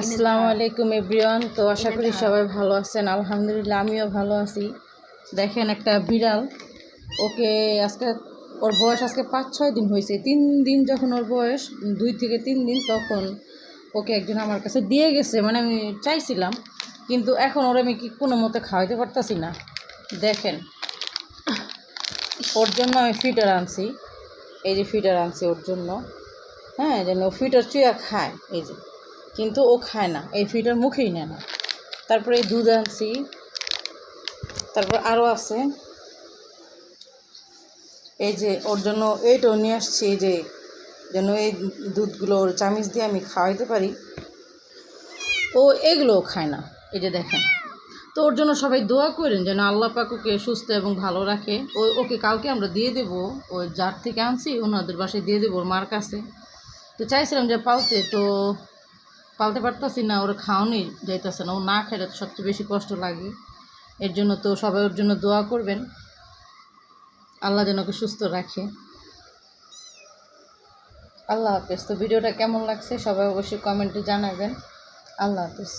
আসসালামু আলাইকুম এভরিওয়ান। তো আশা করি সবাই ভালো আছেন। আলহামদুলিল্লাহ আমিও ভালো আছি। দেখেন একটা বিড়াল। ওকে আজকে ওর বয়স আজকে পাঁচ ছয় দিন হয়েছে। তিন দিন যখন ওর বয়স দুই থেকে তিন দিন তখন ওকে একজন আমার কাছে দিয়ে গেছে। মানে আমি চাইছিলাম কিন্তু এখন ওর আমি কি কোনো মতে খাওয়াইতে পারতাছি না। দেখেন ওর জন্য আমি ফিটার আনছি। এই যে ফিটার আনছি ওর জন্য। হ্যাঁ যেন ফিটার চুয়া খায়। এই যে। কিন্তু ও খায় না। এই ফিটার মুখেই নেয় না। তারপরে এই দুধ আনছি। তারপর আরও আছে। এই যে ওর জন্য এইটাও নিয়ে আসছি, এই যে যেন এই দুধগুলো ওর চামিচ দিয়ে আমি খাওয়াইতে পারি। ও এগুলোও খায় না। এই যে দেখেন। তো ওর জন্য সবাই দোয়া করেন যেন আল্লাহ পাকুকে সুস্থ এবং ভালো রাখে। ও, ওকে কাউকে আমরা দিয়ে দেবো। ওই যার থেকে আনছি, ওনাদের বাসায় দিয়ে দেবো, ওর মার কাছে। তো চাইছিলাম যে পালতে তো পালতে পারতেছি না, ওরা খাওয়ানি যাইতেছে না। ও না খেলে তো সবচেয়ে বেশি কষ্ট লাগে। এর জন্য তো সবাই ওর জন্য দোয়া করবেন। আল্লাহ যেন ওকে সুস্থ রাখে। আল্লাহ হাফেজ। তো ভিডিওটা কেমন লাগছে সবাই অবশ্যই কমেন্টে জানাবেন। আল্লাহ হাফেজ।